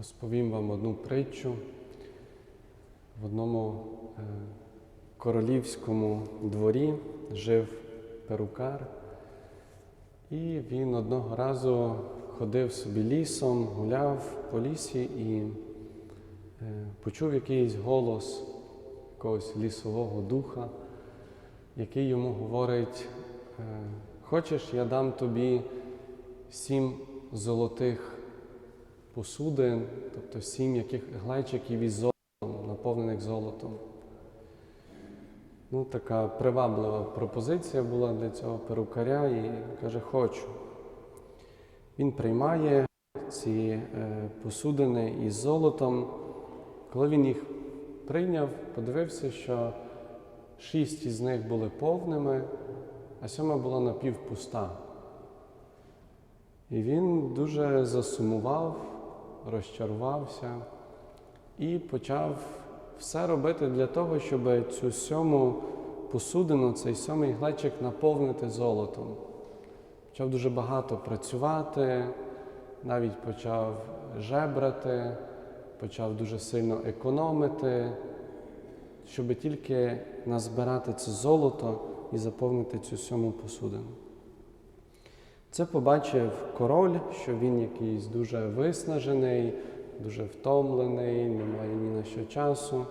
Розповім вам одну притчу. В одному е, королівському дворі жив перукар, і він одного разу ходив собі лісом, гуляв по лісі і е, почув якийсь голос якогось лісового духа, який йому говорить: е, Хочеш, я дам тобі сім золотих посудин, тобто сім яких глечиків із золотом, наповнених золотом. Ну, така приваблива пропозиція була для цього перукаря і каже, хочу. Він приймає ці е, посудини із золотом. Коли він їх прийняв, подивився, що шість із них були повними, а сьома була напівпуста. І він дуже засумував, розчарувався і почав все робити для того, щоб цю сьому посудину, цей сьомий глечик наповнити золотом. Почав дуже багато працювати, навіть почав жебрати, почав дуже сильно економити, щоб тільки назбирати це золото і заповнити цю сьому посудину. Це побачив король, що він якийсь дуже виснажений, дуже втомлений, не має ні на що часу,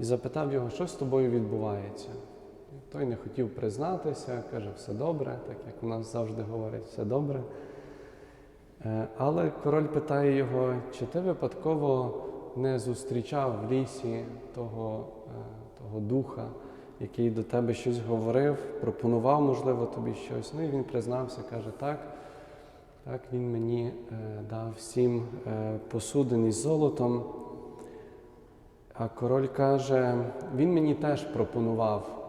і запитав його, що з тобою відбувається. Той не хотів признатися, каже, все добре, так як у нас завжди говорять, все добре. Е, Але король питає його, чи ти випадково не зустрічав в лісі того, е, того духа, який до тебе щось говорив, пропонував, можливо, тобі щось. Ну і він признався, каже, так, так він мені е, дав сім е, посудин із золотом. А король каже, він мені теж пропонував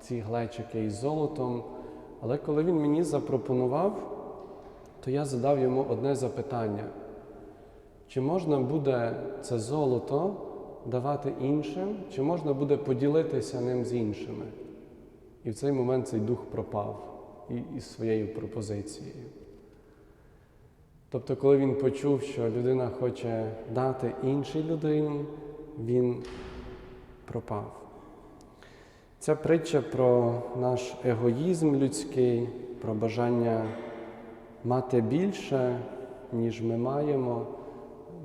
ці глечики із золотом, але коли він мені запропонував, то я задав йому одне запитання: чи можна буде це золото давати іншим, чи можна буде поділитися ним з іншими? І в цей момент цей дух пропав із своєю пропозицією. Тобто, коли він почув, що людина хоче дати іншій людині, він пропав. Ця притча про наш егоїзм людський, про бажання мати більше, ніж ми маємо,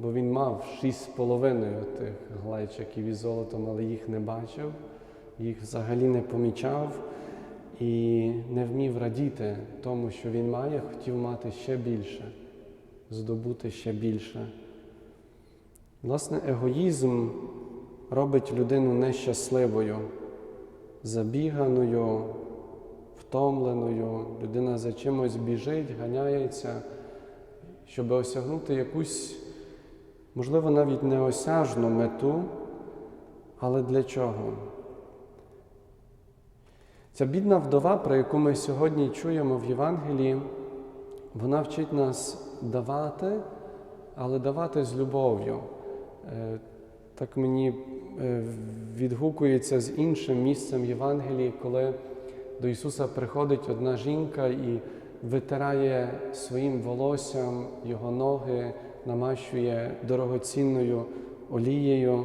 бо він мав шість з половиною тих глечиків із золотом, але їх не бачив, їх взагалі не помічав і не вмів радіти тому, що він має, хотів мати ще більше, здобути ще більше. Власне, егоїзм робить людину нещасливою, забіганою, втомленою. Людина за чимось біжить, ганяється, щоб осягнути якусь, можливо, навіть неосяжну мету, але для чого? Ця бідна вдова, про яку ми сьогодні чуємо в Євангелії, вона вчить нас давати, але давати з любов'ю. Е, Так мені е, відгукується з іншим місцем Євангелії, коли до Ісуса приходить одна жінка і витирає своїм волоссям його ноги, намащує дорогоцінною олією.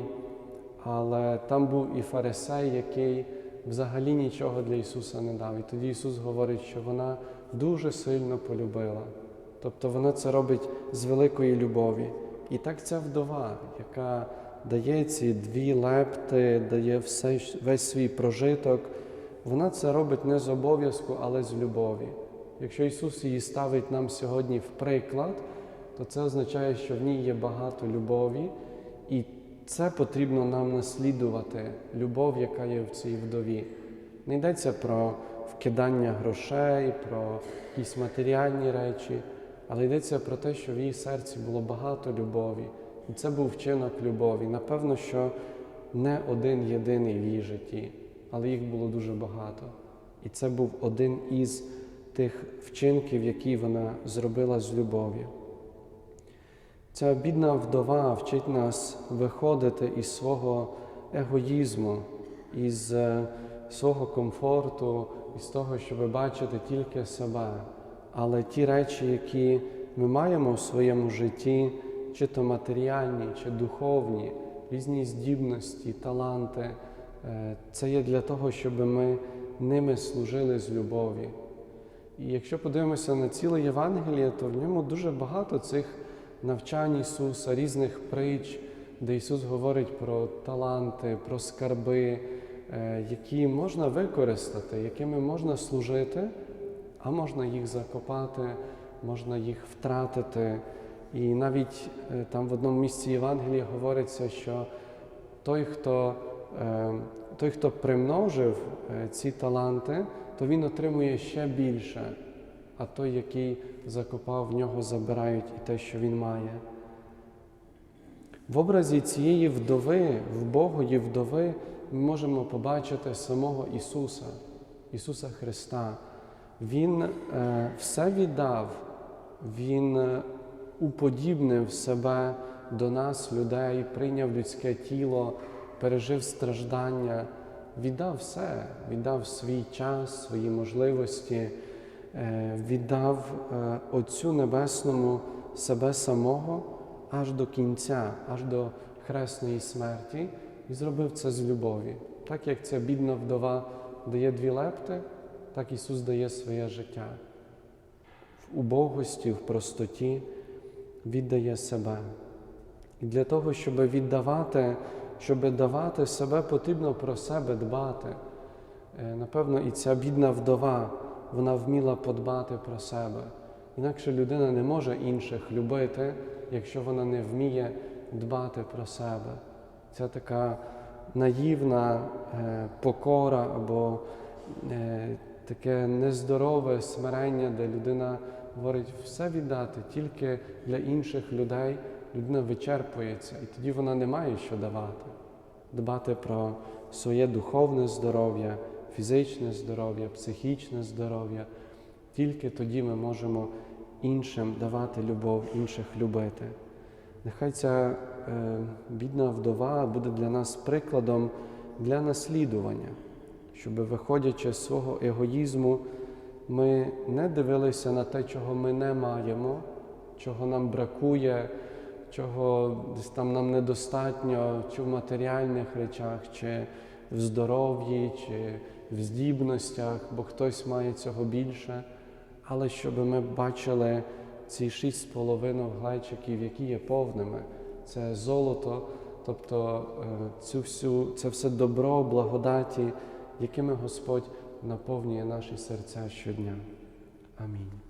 Але там був і фарисей, який взагалі нічого для Ісуса не дав. І тоді Ісус говорить, що вона дуже сильно полюбила. Тобто вона це робить з великої любові. І так ця вдова, яка дає ці дві лепти, дає все, весь свій прожиток, вона це робить не з обов'язку, але з любові. Якщо Ісус її ставить нам сьогодні в приклад, то це означає, що в ній є багато любові, і це потрібно нам наслідувати, любов, яка є в цій вдові. Не йдеться про вкидання грошей, про якісь матеріальні речі, але йдеться про те, що в її серці було багато любові. І це був вчинок любові. Напевно, що не один єдиний в її житті, але їх було дуже багато. І це був один із тих вчинків, які вона зробила з любов'ю. Ця бідна вдова вчить нас виходити із свого егоїзму, із е, свого комфорту, із того, щоб бачити тільки себе. Але ті речі, які ми маємо в своєму житті, чи то матеріальні, чи духовні, різні здібності, таланти. Е, Це є для того, щоб ми ними служили з любові. І якщо подивимося на ціле Євангеліє, то в ньому дуже багато цих навчань Ісуса, різних притч, де Ісус говорить про таланти, про скарби, е, які можна використати, якими можна служити, а можна їх закопати, можна їх втратити. І навіть е, там в одному місці Євангелія говориться, що той, хто, е, той, хто примножив ці таланти, то він отримує ще більше, а той, який закопав, в нього забирають і те, що він має. В образі цієї вдови, вбогої вдови, ми можемо побачити самого Ісуса, Ісуса Христа. Він е, все віддав, Він е, уподібнив себе до нас, людей, прийняв людське тіло, пережив страждання, віддав все, віддав свій час, свої можливості, віддав е, Отцю Небесному себе самого аж до кінця, аж до хресної смерті, і зробив це з любові. Так як ця бідна вдова дає дві лепти, так Ісус дає своє життя. В убогості, в простоті віддає себе. І для того, щоб віддавати, щоб давати себе, потрібно про себе дбати. Е, Напевно, і ця бідна вдова, вона вміла подбати про себе. Інакше людина не може інших любити, якщо вона не вміє дбати про себе. Це така наївна е, покора або е, таке нездорове смирення, де людина говорить все віддати тільки для інших людей, людина вичерпується, і тоді вона не має що давати. Дбати про своє духовне здоров'я, фізичне здоров'я, психічне здоров'я. Тільки тоді ми можемо іншим давати любов, інших любити. Нехай ця е, бідна вдова буде для нас прикладом для наслідування, щоб, виходячи з свого егоїзму, ми не дивилися на те, чого ми не маємо, чого нам бракує, чого десь там нам недостатньо, чи в матеріальних речах, чи в здоров'ї, чи в здібностях, бо хтось має цього більше, але щоб ми бачили ці шість з половиною глечиків, які є повними, це золото, тобто е, цю всю, це все добро, благодаті, якими Господь наповнює наші серця щодня. Амінь.